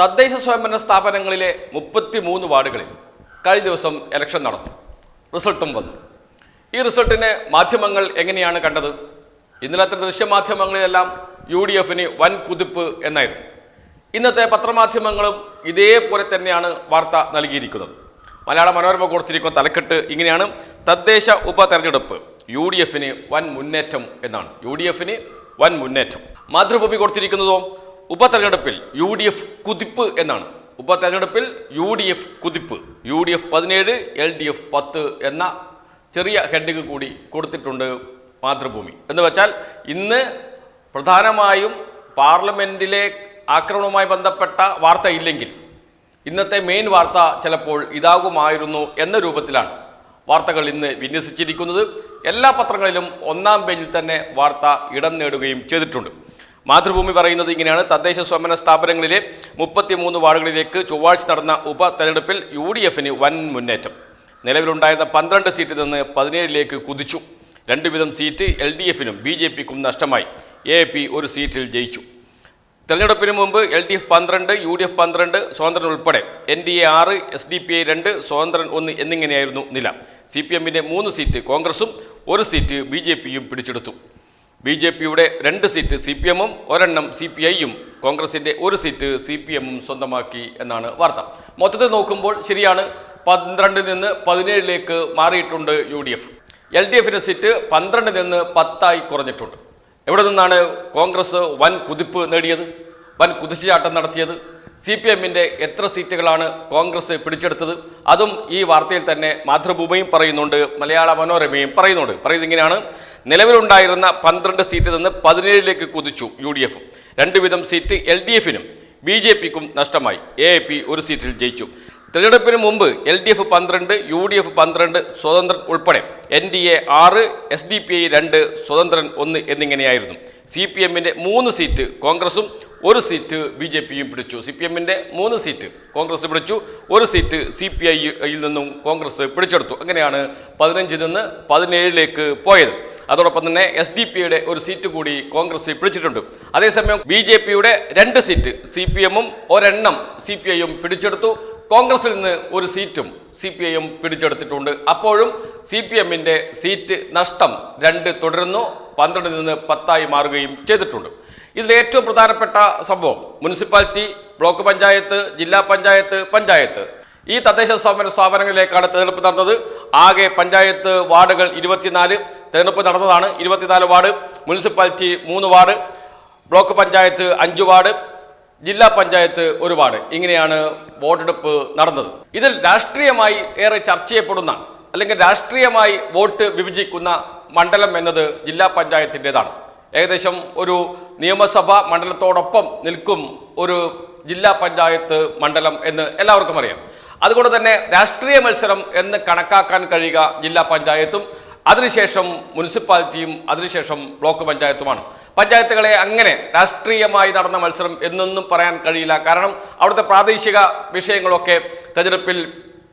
തദ്ദേശ സ്വയംഭരണ സ്ഥാപനങ്ങളിലെ മുപ്പത്തി മൂന്ന് വാർഡുകളിൽ കഴിഞ്ഞ ദിവസം ഇലക്ഷൻ നടന്നു. റിസൾട്ടും വന്നു. ഈ റിസൾട്ടിനെ മാധ്യമങ്ങൾ എങ്ങനെയാണ് കണ്ടത്? ഇന്നലത്തെ ദൃശ്യമാധ്യമങ്ങളിലെല്ലാം യു ഡി എഫിന് വൻ കുതിപ്പ് എന്നായിരുന്നു. ഇന്നത്തെ പത്രമാധ്യമങ്ങളും ഇതേപോലെ തന്നെയാണ് വാർത്ത നൽകിയിരിക്കുന്നത്. മലയാള മനോരമ കൊടുത്തിരിക്കുന്ന തലക്കെട്ട് ഇങ്ങനെയാണ്. തദ്ദേശ ഉപതെരഞ്ഞെടുപ്പ് യു ഡി എഫിന് വൻ മുന്നേറ്റം എന്നാണ്. യു ഡി എഫിന് വൻ മുന്നേറ്റം. മാതൃഭൂമി കൊടുത്തിരിക്കുന്നതോ? ഉപതെരഞ്ഞെടുപ്പിൽ യു ഡി എഫ് കുതിപ്പ് എന്നാണ്. ഉപതെരഞ്ഞെടുപ്പിൽ യു ഡി എഫ് കുതിപ്പ്. യു ഡി എഫ് പതിനേഴ് എൽ ഡി എഫ് പത്ത് എന്ന ചെറിയ ഹെഡിങ് കൂടി കൊടുത്തിട്ടുണ്ട് മാതൃഭൂമി. എന്ന് വെച്ചാൽ ഇന്ന് പ്രധാനമായും പാർലമെന്റിലെ ആക്രമണവുമായി ബന്ധപ്പെട്ട വാർത്ത ഇല്ലെങ്കിൽ ഇന്നത്തെ മെയിൻ വാർത്ത ചിലപ്പോൾ ഇതാകുമായിരുന്നു എന്ന രൂപത്തിലാണ് വാർത്തകൾ ഇന്ന് വിന്യസിച്ചിരിക്കുന്നത്. എല്ലാ പത്രങ്ങളിലും ഒന്നാം പേജിൽ തന്നെ വാർത്ത ഇടം നേടുകയും ചെയ്തിട്ടുണ്ട്. മാതൃഭൂമി പറയുന്നത് ഇങ്ങനെയാണ്. തദ്ദേശ സ്വയംഭരണ സ്ഥാപനങ്ങളിലെ മുപ്പത്തിമൂന്ന് വാർഡുകളിലേക്ക് ചൊവ്വാഴ്ച നടന്ന ഉപതെരഞ്ഞെടുപ്പിൽ യു ഡി എഫിന് വൻ മുന്നേറ്റം. നിലവിലുണ്ടായിരുന്ന പന്ത്രണ്ട് സീറ്റിൽ നിന്ന് പതിനേഴിലേക്ക് കുതിച്ചു. രണ്ടു വീതം സീറ്റ് എൽ ഡി എഫിനും ബി ജെ പിക്കും നഷ്ടമായി. എ പി ഒരു സീറ്റിൽ ജയിച്ചു. തെരഞ്ഞെടുപ്പിന് മുമ്പ് എൽ ഡി എഫ് പന്ത്രണ്ട് യു ഡി എഫ് പന്ത്രണ്ട് സ്വതന്ത്രൻ ഉൾപ്പെടെ എൻ ഡി എ ആറ് എസ് ഡി പി ഐ രണ്ട് സ്വതന്ത്രൻ ഒന്ന് എന്നിങ്ങനെയായിരുന്നു നില. സി പി എമ്മിന്റെ മൂന്ന് സീറ്റ് കോൺഗ്രസും ഒരു സീറ്റ് ബി ജെ പിയും പിടിച്ചെടുത്തു. ബി ജെ പിയുടെ രണ്ട് സീറ്റ് സി പി എമ്മും ഒരെണ്ണം സി പി ഐയും. കോൺഗ്രസിന്റെ ഒരു സീറ്റ് സി പി എമ്മും സ്വന്തമാക്കി എന്നാണ് വാർത്ത. മൊത്തത്തിൽ നോക്കുമ്പോൾ ശരിയാണ് പന്ത്രണ്ടിൽ നിന്ന് പതിനേഴിലേക്ക് മാറിയിട്ടുണ്ട് U D F. L D എഫിന്റെ സീറ്റ് പന്ത്രണ്ടിൽ നിന്ന് പത്തായി കുറഞ്ഞിട്ടുണ്ട്. എവിടെ നിന്നാണ് കോൺഗ്രസ് വൻ കുതിപ്പ് നേടിയത്? വൻ കുതിച്ചുചാട്ടം നടത്തിയത്? സി പി എമ്മിന്റെ എത്ര സീറ്റുകളാണ് കോൺഗ്രസ് പിടിച്ചെടുത്തത്? അതും ഈ വാർത്തയിൽ തന്നെ മാതൃഭൂമിയും പറയുന്നുണ്ട് മലയാള മനോരമയും പറയുന്നുണ്ട്. പറയുന്നത് ഇങ്ങനെയാണ്. നിലവിലുണ്ടായിരുന്ന പന്ത്രണ്ട് സീറ്റിൽ നിന്ന് പതിനേഴിലേക്ക് കുതിച്ചു യു ഡി എഫും. രണ്ട് സീറ്റ് എൽ ഡി എഫിനും ബി ജെ പിക്കും നഷ്ടമായി. എ പി ഒരു സീറ്റിൽ ജയിച്ചു. തിരഞ്ഞെടുപ്പിന് മുമ്പ് എൽ ഡി എഫ് പന്ത്രണ്ട് യു ഡി എഫ് പന്ത്രണ്ട് സ്വതന്ത്രൻ ഉൾപ്പെടെ. എൻ ഡി എ ആറ് എസ് ഡി പി ഐ രണ്ട് സ്വതന്ത്രൻ ഒന്ന് എന്നിങ്ങനെയായിരുന്നു. സി പി എമ്മിന്റെ മൂന്ന് സീറ്റ് കോൺഗ്രസും ഒരു സീറ്റ് ബി ജെ പിയും പിടിച്ചു. സി പി എമ്മിന്റെ മൂന്ന് സീറ്റ് കോൺഗ്രസ് പിടിച്ചു. ഒരു സീറ്റ് സി പി ഐയിൽ നിന്നും കോൺഗ്രസ് പിടിച്ചെടുത്തു. അങ്ങനെയാണ് പതിനഞ്ചിൽ നിന്ന് പതിനേഴിലേക്ക് പോയത്. അതോടൊപ്പം തന്നെ എസ് ഡി പിയുടെ ഒരു സീറ്റ് കൂടി കോൺഗ്രസ് പിടിച്ചിട്ടുണ്ട്. അതേസമയം ബി ജെ പിയുടെ രണ്ട് സീറ്റ് സി പി എമ്മും ഒരെണ്ണം സി പി ഐയും പിടിച്ചെടുത്തു. കോൺഗ്രസിൽ നിന്ന് ഒരു സീറ്റും സി പി ഐയും പിടിച്ചെടുത്തിട്ടുണ്ട്. അപ്പോഴും സി പി എമ്മിന്റെ സീറ്റ് നഷ്ടം രണ്ട് തുടരുന്നു. പന്ത്രണ്ടിൽ നിന്ന് പത്തായി മാറുകയും ചെയ്തിട്ടുണ്ട്. ഇതിൽ ഏറ്റവും പ്രധാനപ്പെട്ട സംഭവം മുനിസിപ്പാലിറ്റി ബ്ലോക്ക് പഞ്ചായത്ത് ജില്ലാ പഞ്ചായത്ത് പഞ്ചായത്ത്. ഈ തദ്ദേശ സ്വയംഭരണ സ്ഥാപനങ്ങളിലേക്കാണ് തെരഞ്ഞെടുപ്പ് നടന്നത്. ആകെ പഞ്ചായത്ത് വാർഡുകൾ ഇരുപത്തിനാല്. തെരഞ്ഞെടുപ്പ് നടന്നതാണ് ഇരുപത്തിനാല് വാർഡ് മുനിസിപ്പാലിറ്റി മൂന്ന് വാർഡ് ബ്ലോക്ക് പഞ്ചായത്ത് അഞ്ച് വാർഡ് ജില്ലാ പഞ്ചായത്ത് ഒരു വാർഡ്. ഇങ്ങനെയാണ് വോട്ടെടുപ്പ് നടന്നത്. ഇതിൽ രാഷ്ട്രീയമായി ഏറെ ചർച്ച ചെയ്യപ്പെടുന്ന അല്ലെങ്കിൽ രാഷ്ട്രീയമായി വോട്ട് വിഭജിക്കുന്ന മണ്ഡലം എന്നത് ജില്ലാ പഞ്ചായത്തിന്റെതാണ്. ഏകദേശം ഒരു നിയമസഭ മണ്ഡലത്തോടൊപ്പം നിൽക്കും ഒരു ജില്ലാ പഞ്ചായത്ത് മണ്ഡലം എന്ന് എല്ലാവർക്കും അറിയാം. അതുകൊണ്ട് തന്നെ രാഷ്ട്രീയ മത്സരം എന്ന് കണക്കാക്കാൻ കഴിയുക ജില്ലാ പഞ്ചായത്തും അതിനുശേഷം മുനിസിപ്പാലിറ്റിയും അതിനുശേഷം ബ്ലോക്ക് പഞ്ചായത്തുമാണ്. പഞ്ചായത്തുകളെ അങ്ങനെ രാഷ്ട്രീയമായി നടന്ന മത്സരം എന്നൊന്നും പറയാൻ കഴിയില്ല. കാരണം അവിടുത്തെ പ്രാദേശിക വിഷയങ്ങളൊക്കെ തെരഞ്ഞെടുപ്പിൽ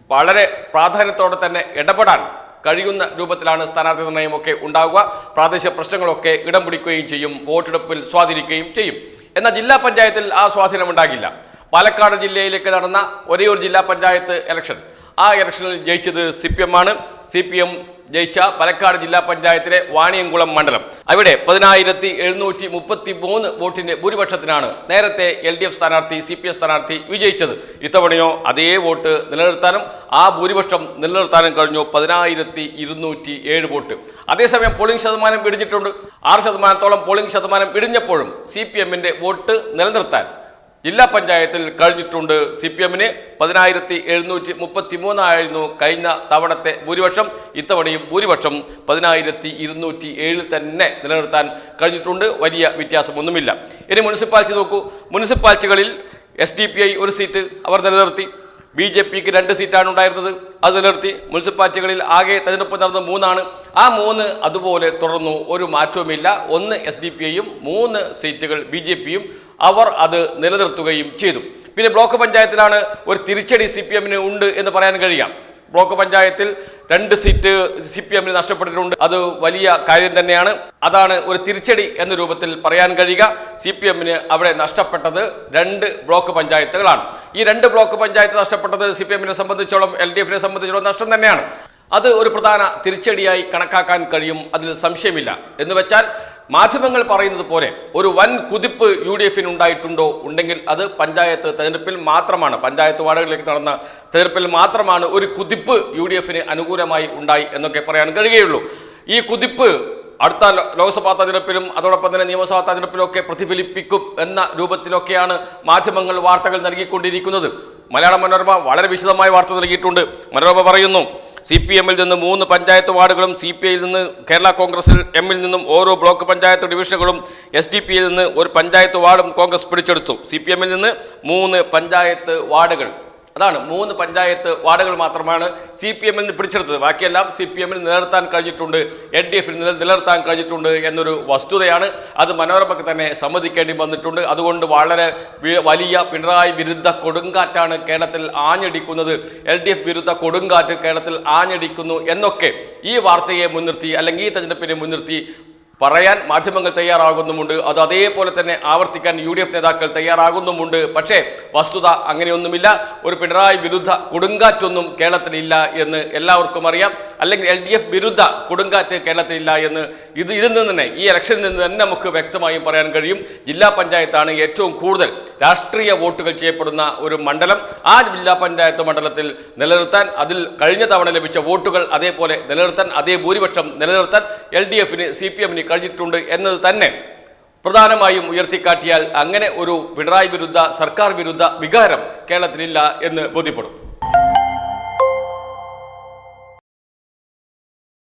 വളരെ പ്രാധാന്യത്തോടെ തന്നെ ഇടപെടാൻ കഴിയുന്ന രൂപത്തിലാണ് സ്ഥാനാർത്ഥി നിർണയമൊക്കെ ഉണ്ടാവുക. പ്രാദേശിക പ്രശ്നങ്ങളൊക്കെ ഇടം പിടിക്കുകയും ചെയ്യും. വോട്ടെടുപ്പിൽ സ്വാധീനിക്കുകയും ചെയ്യും. എന്നാൽ ജില്ലാ പഞ്ചായത്തിൽ ആ സ്വാധീനം ഉണ്ടാകില്ല പാലക്കാട് ജില്ലയിലേക്ക് നടന്ന ഒരേ ഒരു ജില്ലാ പഞ്ചായത്ത് ഇലക്ഷൻ ആ ഇലക്ഷനിൽ ജയിച്ചത് സി പി എം ആണ്. സി പി എം ജയിച്ച പാലക്കാട് ജില്ലാ പഞ്ചായത്തിലെ വാണിയംകുളം മണ്ഡലം. അവിടെ പതിനായിരത്തി എഴുന്നൂറ്റി മുപ്പത്തി മൂന്ന് വോട്ടിന്റെ ഭൂരിപക്ഷത്തിനാണ് നേരത്തെ എൽ ഡി എഫ് സ്ഥാനാർത്ഥി സി പി എം സ്ഥാനാർത്ഥി വിജയിച്ചത്. ഇത്തവണയോ അതേ വോട്ട് നിലനിർത്താനും ആ ഭൂരിപക്ഷം നിലനിർത്താനും കഴിഞ്ഞു പതിനായിരത്തി ഇരുന്നൂറ്റി ഏഴ് വോട്ട്. അതേസമയം പോളിംഗ് ശതമാനം ഇടിഞ്ഞിട്ടുണ്ട്. ആറ് ശതമാനത്തോളം പോളിംഗ് ശതമാനം ഇടിഞ്ഞപ്പോഴും സി പി എമ്മിന്റെ വോട്ട് നിലനിർത്താൻ ജില്ലാ പഞ്ചായത്തിൽ കഴിഞ്ഞിട്ടുണ്ട് സി പി എമ്മിന് പതിനായിരത്തി എഴുന്നൂറ്റി മുപ്പത്തി മൂന്നായിരുന്നു കഴിഞ്ഞ തവണത്തെ ഭൂരിപക്ഷം. ഇത്തവണയും ഭൂരിപക്ഷം പതിനായിരത്തി ഇരുന്നൂറ്റി ഏഴിൽ തന്നെ നിലനിർത്താൻ കഴിഞ്ഞിട്ടുണ്ട്. വലിയ വ്യത്യാസമൊന്നുമില്ല. ഇനി മുനിസിപ്പാലിറ്റി നോക്കൂ. മുനിസിപ്പാലിറ്റികളിൽ എസ് ഡി പി ഐ ഒരു സീറ്റ് അവർ നിലനിർത്തി. ബി ജെ പിക്ക് രണ്ട് സീറ്റാണ് ഉണ്ടായിരുന്നത്. അത് നിലനിർത്തി. മുനിസിപ്പാലിറ്റികളിൽ ആകെ തെരഞ്ഞെടുപ്പ് നടന്നത് മൂന്നാണ്. ആ മൂന്ന് അതുപോലെ തുടർന്നു. ഒരു മാറ്റവുമില്ല. ഒന്ന് എസ് ഡി പി ഐയും മൂന്ന് സീറ്റുകൾ ബി ജെ പിയും അവർ അത് നിലനിർത്തുകയും ചെയ്തു. പിന്നെ ബ്ലോക്ക് പഞ്ചായത്തിലാണ് ഒരു തിരിച്ചടി സി പി എമ്മിന് ഉണ്ട് എന്ന് പറയാൻ കഴിയാം. ബ്ലോക്ക് പഞ്ചായത്തിൽ രണ്ട് സീറ്റ് സി പി എമ്മിന് നഷ്ടപ്പെട്ടിട്ടുണ്ട്. അത് വലിയ കാര്യം തന്നെയാണ്. അതാണ് ഒരു തിരിച്ചടി എന്ന രൂപത്തിൽ പറയാൻ കഴിയുക. സി പി എമ്മിന് അവിടെ നഷ്ടപ്പെട്ടത് രണ്ട് ബ്ലോക്ക് പഞ്ചായത്തുകളാണ്. ഈ രണ്ട് ബ്ലോക്ക് പഞ്ചായത്ത് നഷ്ടപ്പെട്ടത് സി പി എമ്മിനെ സംബന്ധിച്ചോളം എൽ ഡി എഫിനെ സംബന്ധിച്ചോളം നഷ്ടം തന്നെയാണ്. അത് ഒരു പ്രധാന തിരിച്ചടിയായി കണക്കാക്കാൻ കഴിയും. അതിൽ സംശയമില്ല. എന്ന് വെച്ചാൽ മാധ്യമങ്ങൾ പറയുന്നത് പോലെ ഒരു വൻ കുതിപ്പ് യു ഡി എഫിന് ഉണ്ടായിട്ടുണ്ടോ? ഉണ്ടെങ്കിൽ അത് പഞ്ചായത്ത് തെരഞ്ഞെടുപ്പിൽ മാത്രമാണ്. പഞ്ചായത്ത് വാർഡുകളിലേക്ക് നടന്ന തെരഞ്ഞെടുപ്പിൽ മാത്രമാണ് ഒരു കുതിപ്പ് യു ഡി എഫിന് അനുകൂലമായി ഉണ്ടായി എന്നൊക്കെ പറയാൻ കഴിയുകയുള്ളൂ. ഈ കുതിപ്പ് അടുത്ത ലോക്സഭാ തെരഞ്ഞെടുപ്പിലും അതോടൊപ്പം തന്നെ നിയമസഭാ തെരഞ്ഞെടുപ്പിലും ഒക്കെ പ്രതിഫലിപ്പിക്കും എന്ന രൂപത്തിലൊക്കെയാണ് മാധ്യമങ്ങൾ വാർത്തകൾ നൽകിക്കൊണ്ടിരിക്കുന്നത്. മലയാള മനോരമ വളരെ വിശദമായ വാർത്ത നൽകിയിട്ടുണ്ട്. മനോരമ പറയുന്നു സി പി എമ്മിൽ നിന്ന് മൂന്ന് പഞ്ചായത്ത് വാർഡുകളും സി പി ഐയിൽ നിന്ന് കേരള കോൺഗ്രസിൽ എമ്മിൽ നിന്നും ഓരോ ബ്ലോക്ക് പഞ്ചായത്ത് ഡിവിഷനുകളും എസ് ഡി പിയിൽ നിന്ന് ഒരു പഞ്ചായത്ത് വാർഡും കോൺഗ്രസ് പിടിച്ചെടുത്തു. സി പി എമ്മിൽ നിന്ന് മൂന്ന് പഞ്ചായത്ത് വാർഡുകൾ. അതാണ് മൂന്ന് പഞ്ചായത്ത് വാർഡുകൾ മാത്രമാണ് സി പി എമ്മിൽ നിന്ന് പിടിച്ചെടുത്തത്. ബാക്കിയെല്ലാം സി പി എമ്മിൽ നിലനിർത്താൻ കഴിഞ്ഞിട്ടുണ്ട്. എൽ ഡി എഫിൽ നിലനിർത്താൻ കഴിഞ്ഞിട്ടുണ്ട് എന്നൊരു വസ്തുതയാണ് അത് മനോരമയ്ക്ക് തന്നെ സമ്മതിക്കേണ്ടി വന്നിട്ടുണ്ട്. അതുകൊണ്ട് വളരെ വലിയ പിണറായി വിരുദ്ധ കൊടുങ്കാറ്റാണ് കേരളത്തിൽ ആഞ്ഞടിക്കുന്നത്. എൽ ഡി എഫ് വിരുദ്ധ കൊടുങ്കാറ്റ് കേരളത്തിൽ ആഞ്ഞടിക്കുന്നു എന്നൊക്കെ ഈ വാർത്തയെ മുൻനിർത്തി അല്ലെങ്കിൽ ഈ തെരഞ്ഞെടുപ്പിനെ മുൻനിർത്തി പറയാൻ മാധ്യമങ്ങൾ തയ്യാറാകുന്നുമുണ്ട്. അത് അതേപോലെ തന്നെ ആവർത്തിക്കാൻ യു ഡി എഫ് നേതാക്കൾ തയ്യാറാകുന്നുമുണ്ട്. പക്ഷേ വസ്തുത അങ്ങനെയൊന്നുമില്ല. ഒരു പിണറായി വിരുദ്ധ കൊടുങ്കാറ്റൊന്നും കേരളത്തിലില്ല എന്ന് എല്ലാവർക്കും അറിയാം. അല്ലെങ്കിൽ എൽ ഡി എഫ് വിരുദ്ധ കൊടുങ്കാറ്റ് കേരളത്തിലില്ല എന്ന് ഇത് ഇതിൽ നിന്ന് തന്നെ ഈ ഇലക്ഷനിൽ നിന്ന് തന്നെ നമുക്ക് വ്യക്തമായും പറയാൻ കഴിയും. ജില്ലാ പഞ്ചായത്താണ് ഏറ്റവും കൂടുതൽ രാഷ്ട്രീയ വോട്ടുകൾ ചെയ്യപ്പെടുന്ന ഒരു മണ്ഡലം. ആ ജില്ലാ പഞ്ചായത്ത് മണ്ഡലത്തിൽ നിലനിർത്താൻ അതിൽ കഴിഞ്ഞ തവണ ലഭിച്ച വോട്ടുകൾ അതേപോലെ നിലനിർത്താൻ അതേ ഭൂരിപക്ഷം നിലനിർത്താൻ എൽ ഡി എഫിന് സി പി എമ്മിന് കഴിഞ്ഞിട്ടുണ്ട് എന്നത് തന്നെ പ്രധാനമായും ഉയർത്തിക്കാട്ടിയാൽ അങ്ങനെ ഒരു പിണറായി വിരുദ്ധ സർക്കാർ വിരുദ്ധ വികാരം കേരളത്തിലില്ല എന്ന് ബോധ്യപ്പെടും.